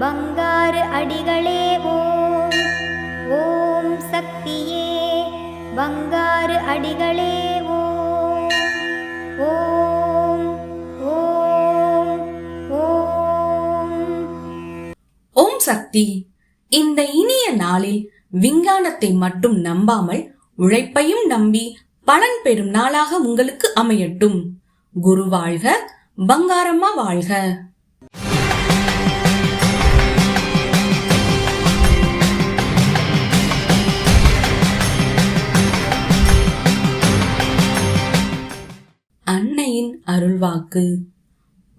பங்காரு அடிகளே ஓம். ஓம் சக்தியே பங்காரு அடிகளே ஓம். ஓம் ஓம் ஓம். ஓம் சக்தி. இந்த இனிய நாளில் விஞ்ஞானத்தை மட்டும் நம்பாமல் உழைப்பையும் நம்பி பலன் பெறும் நாளாக உங்களுக்கு அமையட்டும். குரு வாழ்க பங்காரம்மா வாழ்க. அருள்வாக்கு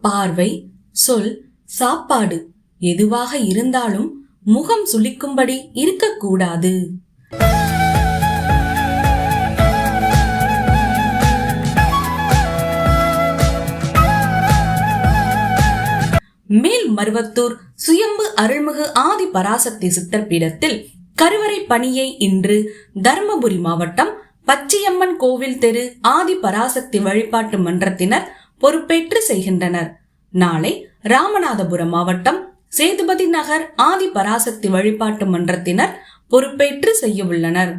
பார்வை சொல் சாப்பாடு எதுவாக இருந்தாலும் முகம் சுளிக்கும்படி இருக்கக்கூடாது. மேல் மருவத்தூர் சுயம்பு அருள்மிகு ஆதி பராசக்தி சித்தர் பீடத்தில் கருவறை பணியை இன்று தர்மபுரி மாவட்டம் பச்சியம்மன் கோவில் தெரு ஆதி பராசக்தி வழிபாட்டு மன்றத்தினர் பொறுப்பேற்று செய்கின்றனர். நாளை ராமநாதபுரம் மாவட்டம் சேதுபதி நகர் ஆதி பராசக்தி வழிபாட்டு மன்றத்தினர் பொறுப்பேற்று செய்யவுள்ளனர்.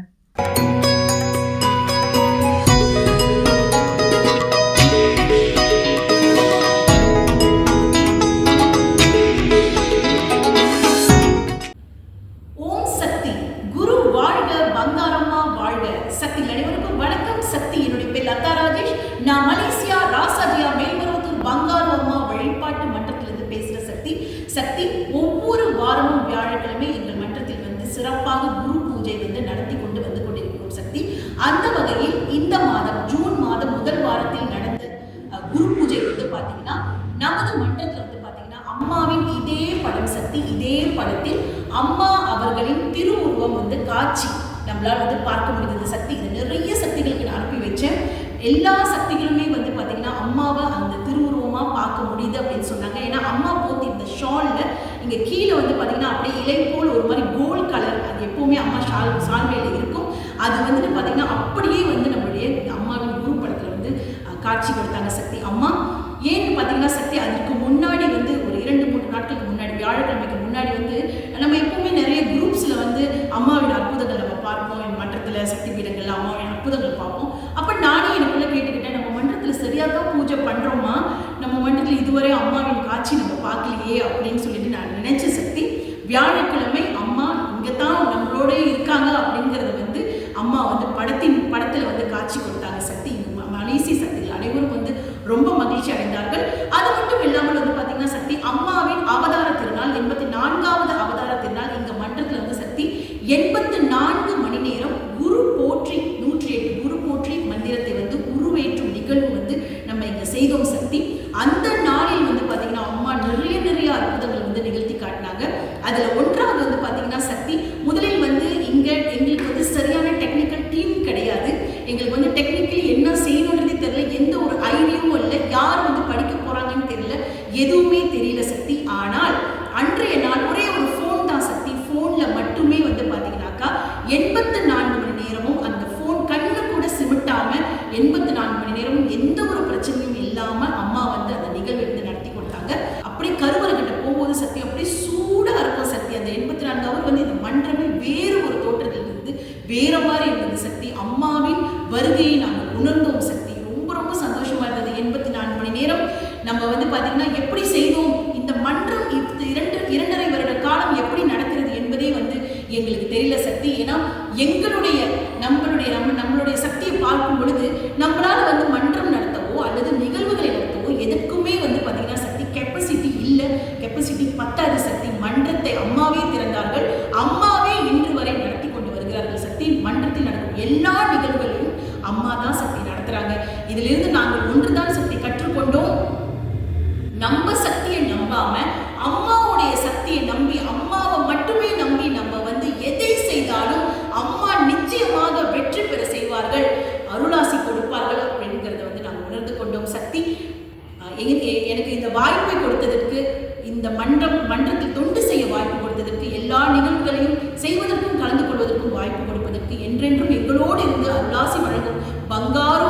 சக்தி அனைவருக்கும் வணக்கம். சக்தி என்னுடைய பேர் லதா ராஜேஷ். நான் மலேசியா ராசாஜியா மேல்மருவத்தூர் பங்காரு அம்மா வழிபாட்டு மன்றத்திலிருந்து பேசுற சக்தி சக்தி ஒவ்வொரு வாரமும் வியாழக்கிழமை எங்கள் மன்றத்தில் வந்து சிறப்பாக குரு பூஜை வந்து நடத்தி கொண்டு வந்து கொண்டிருக்கிறோம் சக்தி அந்த வகையில் இந்த மாதம் ஜூன் மாதம் முதல் வாரத்தில் நடந்த குரு பூஜை வந்து பார்த்தீங்கன்னா நமது மன்றத்தில் வந்து பார்த்தீங்கன்னா அம்மாவின் இதே படம் சக்தி இதே படத்தில் அம்மா அவர்களின் திருவுருவம் வந்து காட்சி நம்மளால் வந்து பார்க்க முடிந்தது. சக்தி இது நிறைய சக்திகளுக்கு நான் அனுப்பி வச்சேன். எல்லா சக்திகளுமே வந்து பார்த்தீங்கன்னா அம்மாவை அந்த திருவுருவமாக பார்க்க முடியுது அப்படின்னு சொன்னாங்க. ஏன்னா அம்மா போத்தி இந்த ஷாலில் இங்கே கீழே வந்து பார்த்தீங்கன்னா அப்படியே இலை போல் ஒரு மாதிரி கோல்ட் கலர். அது எப்போவுமே அம்மா ஷால் சால்வையில அது வந்துட்டு பார்த்தீங்கன்னா அப்படியே வந்து நம்மளுடைய அம்மாவின் குரு படத்தில் வந்து காட்சி கொடுத்தாங்க சக்தி. அம்மா ஏன்னு பார்த்தீங்கன்னா சக்தி அதற்கு முன்னாடி வந்து ஒரு இரண்டு மூன்று நாட்களுக்கு முன்னாடி வியாழக்கிழமைக்கு முன்னாடி வந்து நம்ம எப்பவுமே நிறைய குரூப்ஸில் வந்து அம்மாவின் அற்புதங்கள் நம்ம பார்ப்போம். என் மன்றத்தில் சக்தி பீடங்கள்ல அம்மாவின் அற்புதங்கள் பார்ப்போம். அப்போ நானே எனக்குள்ளே கேட்டுக்கிட்டேன் நம்ம மன்றத்தில் சரியாக தான் பூஜை பண்ணுறோமா நம்ம மன்றத்தில் இதுவரை அம்மாவின் காட்சி நம்ம பார்க்கலையே அப்படின்னு சொல்லிட்டு நான் நினைச்ச சக்தி. வியாழக்கிழமை அம்மா இங்கே தான் நம்மளோட இருக்காங்க அப்படிங்கிறத வந்து அம்மா வந்து படத்தின் படத்தில் வந்து காட்சி கொடுத்தாங்க சக்தி இங்க ம- மலேசிய சக்திகள் அனைவரும் வந்து ரொம்ப மகிழ்ச்சி அடைந்தார்கள் அது மட்டும் இல்லாமல் வந்து பார்த்தீங்கன்னா சக்தி அம்மாவின் அவதார திருநாள் எண்பத்தி நான்காவது அவதார திருநாள் இங்க மன்றத்தில் வந்து சக்தி எண்பத்து நான்கு மணி நேரம் குரு போற்றி நூற்றி எட்டு குரு போற்றி மந்திரத்தை வந்து உருவேற்றும் நிகழ்வு வந்து நம்ம இங்க செய்தோம் சக்தி அந்த நாளில் வந்து பார்த்தீங்கன்னா அம்மா நிறைய நிறைய அற்புதங்கள் வந்து நிகழ்த்தி காட்டினாங்க அதுல ஒன்றாவது வந்து பார்த்தீங்கன்னா சக்தி முதலில் வந்து இங்க எங்களுக்கு வந்து சரியான டெக்னிக்கல் டீம் கிடையாது எங்களுக்கு வந்து டெக்னிக் என்ன செய்யணுன்றதே தெரியல எந்த ஒரு ஐடியாவும் இல்லை யார் வந்து படிக்க போறாங்கன்னு தெரியல எதுவுமே தெரியல சக்தி ஆனால் அன்றைய நாள் ஒரே ஒரு ஃபோன் தான் சக்தி ஃபோன்ல மட்டுமே வந்து பாத்தீங்கன்னாக்கா எண்பத்து நான்கு மணி நேரமும் அந்த ஃபோன் கண்ணு கூட சிமிட்டாம எண்பத்து நான்கு மணி நேரமும் எந்த ஒரு பிரச்சனையும் இல்லாம அம்மா வந்து அந்த நிகழ்வை வந்து நடத்தி கொடுத்தாங்க அப்படியே கருவறைகிட்ட போகும்போது சக்தி அப்படியே சூடா இருக்கும் சக்தி அந்த எண்பத்தி நான்கு அவர் வந்து இந்த மன்றமே வேறு ஒரு தோற்றத்தில் இருந்து வேற மாதிரி இருந்தது சக்தி அம்மாவின் வருகையை நாங்கள் உணர்ந்தோம் சக்தி. ரொம்ப ரொம்ப சந்தோஷமா இருந்தது. எண்பத்தி நாலு மணி நேரம் நம்ம வந்து பாத்தீங்கன்னா எப்படி செய்தோம்? இந்த மன்றம் இரண்டு இரண்டரை வருட காலம் எப்படி நடக்கிறது என்பதே வந்து எங்களுக்கு தெரியல சக்தி. ஏன்னா எங்களுடைய நம்மளுடைய நம்ம நம்மளுடைய சக்தியை பார்க்கும் பொழுது நம்மளால வந்து மன்றம் நடத்தவோ அல்லது நிகழ்வுகளை நடத்தவோ எதற்குமே வந்து பாத்தீங்கன்னா சக்தி கெப்பாசிட்டி இல்லை. கெப்பாசிட்டி பத்தாது சக்தி. மன்றத்தை அம்மாவே திறந்தார்கள். அம்மா இதிலிருந்து நாங்கள் ஒன்றுதான் சக்தி கற்றுக்கொண்டோம். நம்ம சக்தியை நம்பாம அம்மாவுடைய சக்தியை நம்பி அம்மாவை மட்டுமே நம்பி நம்ம வந்து எதை செய்தாலும் அம்மா நிச்சயமாக வெற்றி பெற செய்வார்கள். அருளாசி கொடுப்பார்கள் அப்படிங்கிறத வந்து நாங்கள் உணர்ந்து கொண்டோம் சக்தி. எனக்கு இந்த வாய்ப்பை கொடுத்ததற்கு இந்த மன்றம் மன்றத்தில் தொண்டு செய்ய வாய்ப்பு கொடுத்ததற்கு எல்லா நிகழ்வுகளையும் செய்வதற்கும் கலந்து கொள்வதற்கும் வாய்ப்பு கொடுப்பதற்கு என்றென்றும் எங்களோடு இருந்து அருளாசி வழங்கும் பங்காரு